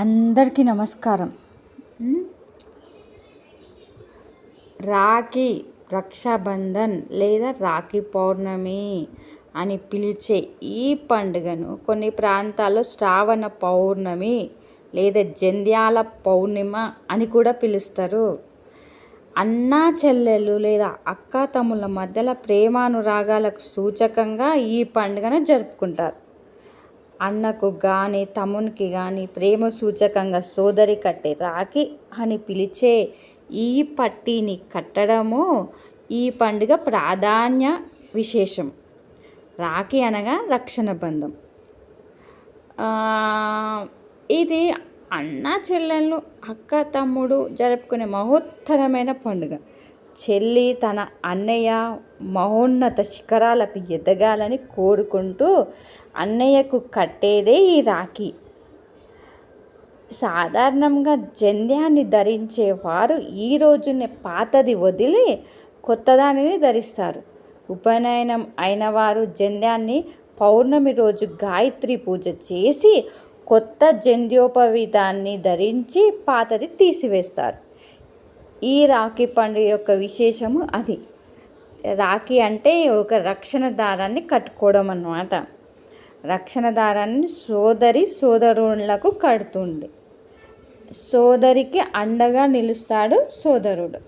అందరికీ నమస్కారం. రాఖీ రక్షాబంధన్ లేదా రాఖీ పౌర్ణమి అని పిలిచే ఈ పండుగను కొన్ని ప్రాంతాల్లో శ్రావణ పౌర్ణమి లేదా జంధ్యాల పౌర్ణిమ అని కూడా పిలుస్తారు. అన్నా చెల్లెలు లేదా అక్క తమ్ముళ్ళ మధ్యలో ప్రేమానురాగాలకు సూచకంగా ఈ పండుగను జరుపుకుంటారు. అన్నకు కానీ తమ్మునికి కానీ ప్రేమ సూచకంగా సోదరి కట్టే రాఖీ అని పిలిచే ఈ పట్టీని కట్టడము ఈ పండుగ ప్రాధాన్య విశేషం. రాఖీ అనగా రక్షణ బంధం. ఇది అన్న చెల్లెళ్ళు అక్క తమ్ముడు జరుపుకునే మహోత్తరమైన పండుగ. చెల్లి తన అన్నయ్య మహోన్నత శిఖరాలకు ఎదగాలని కోరుకుంటూ అన్నయ్యకు కట్టేదే ఈ రాఖీ. సాధారణంగా జంధ్యాన్ని ధరించేవారు ఈ రోజునే పాతది వదిలి కొత్తదానిని ధరిస్తారు. ఉపనయనం అయిన వారు జంధ్యాన్ని పౌర్ణమి రోజు గాయత్రి పూజ చేసి కొత్త జంధ్యోపవీతాన్ని ధరించి పాతది తీసివేస్తారు. ఈ రాఖీ పండుగ యొక్క విశేషము అది. రాఖీ అంటే ఒక రక్షణ దారాన్ని కట్టుకోవడం అన్నమాట. రక్షణ దారాన్ని సోదరి సోదరులకు కడుతుంది. సోదరికి అండగా నిలుస్తాడు సోదరుడు.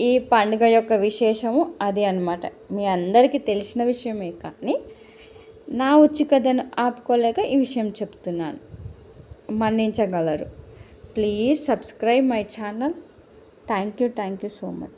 ఈ పండుగ యొక్క విశేషము అది అనమాట మీ అందరికీ తెలిసిన విషయమే కానీ నా ఉచికథను ఆపుకోలేక ఈ విషయం చెప్తున్నాను. మన్నించగలరు. Please subscribe my channel. Thank you thank you so much